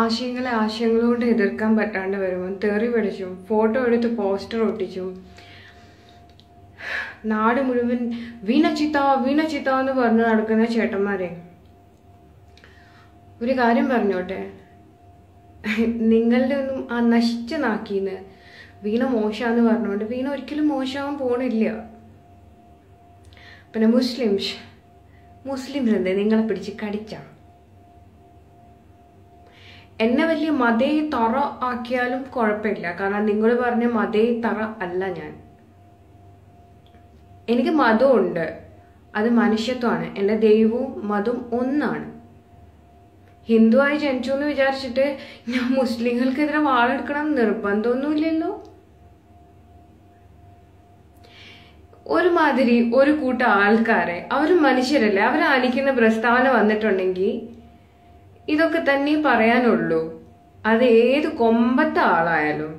ആശയങ്ങളെ ആശയങ്ങളോട് എതിർക്കാൻ പറ്റാണ്ട് വരുമ്പോൾ തെറി പിടിച്ചും ഫോട്ടോ എടുത്ത് പോസ്റ്റർ ഒട്ടിച്ചും നാട് മുഴുവൻ വീണചിത്ത വീണചിത്ത എന്ന് പറഞ്ഞു നടക്കുന്ന ചേട്ടന്മാരെ. ഒരു കാര്യം പറഞ്ഞോട്ടെ. നിങ്ങളുടെ ഒന്നും ആ നശിച്ച നാക്കിന്ന് വീണ മോശമാന്ന് പറഞ്ഞുകൊണ്ട് വീണ ഒരിക്കലും മോശമാവാൻ പോണില്ല. പിന്നെ മുസ്ലിംസ് മുസ്ലിംസ് എന്തേ നിങ്ങളെ പിടിച്ച് കടിച്ച? എന്നെ വലിയ മതേ തറ ആക്കിയാലും കുഴപ്പമില്ല. കാരണം നിങ്ങൾ പറഞ്ഞ മതേ തറ അല്ല ഞാൻ. എനിക്ക് മതമുണ്ട്. അത് മനുഷ്യത്വമാണ്. എന്റെ ദൈവവും മതവും ഒന്നാണ്. ഹിന്ദുവായി ജനിച്ചു എന്ന് വിചാരിച്ചിട്ട് ഞാൻ മുസ്ലിങ്ങൾക്കെതിരെ വാളെടുക്കണം നിർബന്ധമൊന്നുമില്ലല്ലോ. ഒരുമാതിരി ഒരു കൂട്ടം ആൾക്കാരെ അവർ മനുഷ്യരല്ലേ? അവർ ആലിക്കുന്ന പ്രസ്താവന വന്നിട്ടുണ്ടെങ്കിൽ ഇതൊക്കെ തന്നെ പറയാനുള്ളൂ. അത് ഏത് കൊമ്പത്തെ ആളായാലും.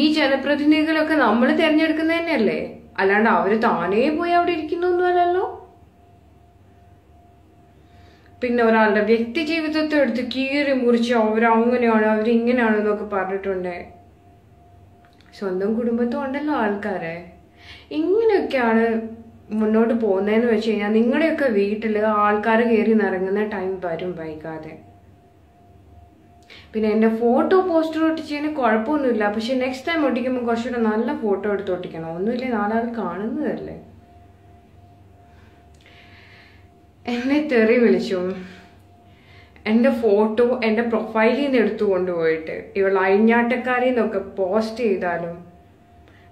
ഈ ജനപ്രതിനിധികളൊക്കെ നമ്മൾ തിരഞ്ഞെടുക്കുന്നത് തന്നെയല്ലേ? അല്ലാണ്ട് അവർ താനേ പോയി അവിടെ ഇരിക്കുന്നൊന്നുമല്ലല്ലോ പിന്നെ ഒരാളുടെ വ്യക്തി ജീവിതത്തെ എടുത്ത് കീറി മുറിച്ച് അവരങ്ങനെയാണ് അവരിങ്ങനെയാണ് എന്നൊക്കെ പറഞ്ഞിട്ടുണ്ട്. സ്വന്തം കുടുംബത്തും ഉണ്ടല്ലോ ആൾക്കാരെ. ഇങ്ങനെയൊക്കെയാണ് മുന്നോട്ട് പോകുന്നതെന്ന് വെച്ച് കഴിഞ്ഞാൽ നിങ്ങളുടെയൊക്കെ വീട്ടിൽ ആൾക്കാർ കയറി നിറങ്ങുന്ന ടൈം വരും വൈകാതെ. പിന്നെ എന്റെ ഫോട്ടോ പോസ്റ്റർ ഒട്ടിച്ചതിന് കുഴപ്പമൊന്നുമില്ല. പക്ഷേ നെക്സ്റ്റ് ടൈം ഒട്ടിക്കുമ്പോൾ കുറച്ചുകൂടെ നല്ല ഫോട്ടോ എടുത്ത് ഒട്ടിക്കണം. ഒന്നുമില്ലേ നാലാൾ കാണുന്നതല്ലേ? എന്നെ തെറി വിളിച്ചു. എന്റെ ഫോട്ടോ എന്റെ പ്രൊഫൈലിൽ നിന്ന് എടുത്തു കൊണ്ടുപോയിട്ട് ഇവൾ അഴിഞ്ഞാട്ടക്കാരി എന്നൊക്കെ പോസ്റ്റ് ചെയ്താലും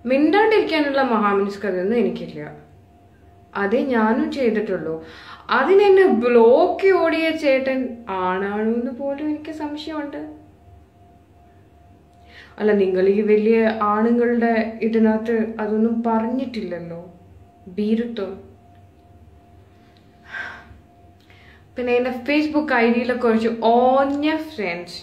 മിണ്ടാണ്ടിരിക്കാനുള്ള മഹാമനസ്കതൊന്നും എനിക്കില്ല. അതേ ഞാനും ചെയ്തിട്ടുള്ളൂ. അതിനെന്നെ ബ്ലോക്ക് ഓടിയ ചേട്ടൻ ആണാണോ എന്ന് പോലും എനിക്ക് സംശയമുണ്ട്. അല്ല നിങ്ങൾ ഈ വലിയ ആണുങ്ങളുടെ ഇതിനകത്ത് അതൊന്നും പറഞ്ഞിട്ടില്ലല്ലോ? ഭീരുത്വം. പിന്നെ എന്റെ ഫേസ്ബുക്ക് ഐ ഡിയിലെ കുറച്ച് ഓന്യ ഫ്രണ്ട്സ്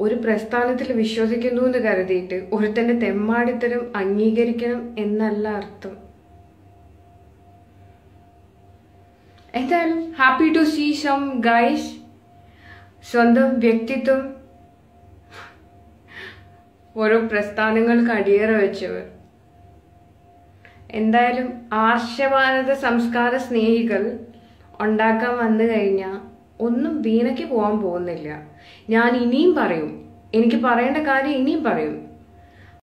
ഒരു പ്രസ്ഥാനത്തിൽ വിശ്വസിക്കുന്നു എന്ന് കരുതിയിട്ട് ഒരുത്തന്റെ തെമ്മാടിത്തരം അംഗീകരിക്കണം എന്നല്ല അർത്ഥം. എന്തായാലും happy to see some guys സ്വന്തം വ്യക്തിത്വം ഓരോ പ്രസ്ഥാനങ്ങൾക്ക് അടിയറ വെച്ചവർ. എന്തായാലും ആർഷഭാരത സംസ്കാര സ്നേഹികൾ ഉണ്ടാക്കാൻ വന്നു കഴിഞ്ഞാൽ ഒന്നും വീണയ്ക്ക് പോകാൻ പോകുന്നില്ല. ഞാൻ ഇനിയും പറയും. എനിക്ക് പറയേണ്ട കാര്യം ഇനിയും പറയും.